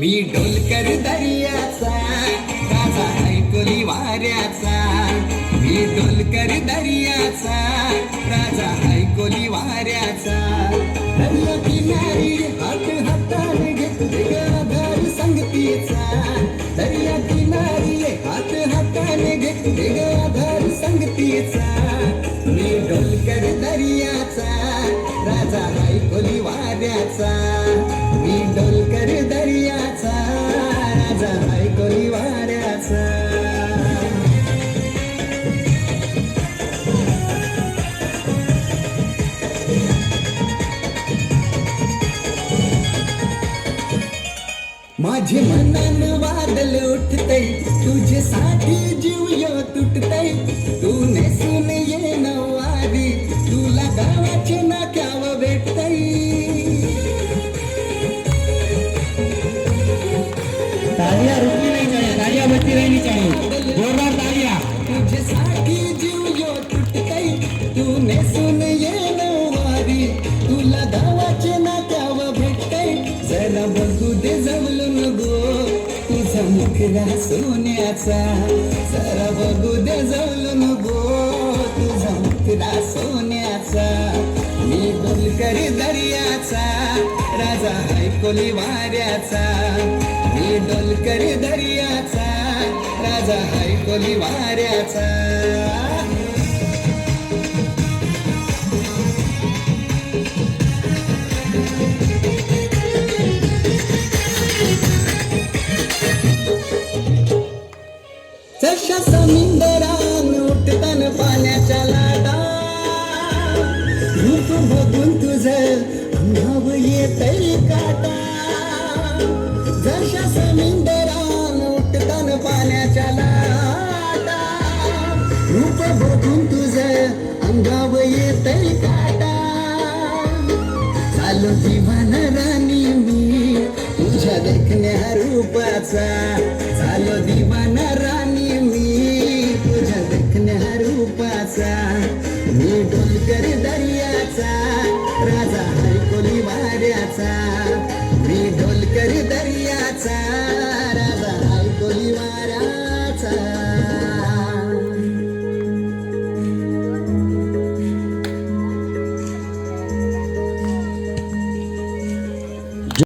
मी डोलकर दर्याचा राजा ऐकोली वाऱ्याचा. मी डोलकर दर्याचा राजा ऐकोली वाऱ्याचा. दर्या किनारी हात हाताने घेतले ग संगतीचा. दर्या किनारी हात हाताने घेतले ग संगतीचा. मी डोलकर दर्याचा राजा ऐकोली वाऱ्याचा. माझे मनान वादल उठतय तुझ्यासाठी जीव यो तुटतय. तू नेसून ये नवारी तुला गावाचे नाक्याव भेटतय. तालिया रुकनी नहीं चाहिए तालिया रहनी चाहिए जोरदार तालिया. तुझ्यासाठी जीव यो तुटतय तू नेसून ये नवारी तुला गावाचे तुझा सोन्याचा. जरा बघू दे जमलून गो तुझा मुखला सोन्याचा. मी डोलकर दर्याचा राजा ऐकोली वाऱ्याचा. मी डोलकरी दर्याचा राजा ऐकोली वाऱ्याचा. जशा समिंदरान उठतान पाण्याच्या लाटा. रूप बघून तुझ अंगाव येतय काटा. जशा समिंदरान उठतान पाण्याच्या लाटा. रूप बघून तुझ अंगाव येतय काटा. चालो जीवन राणी मी तुझ्या देखण्या रूपाचा. sad.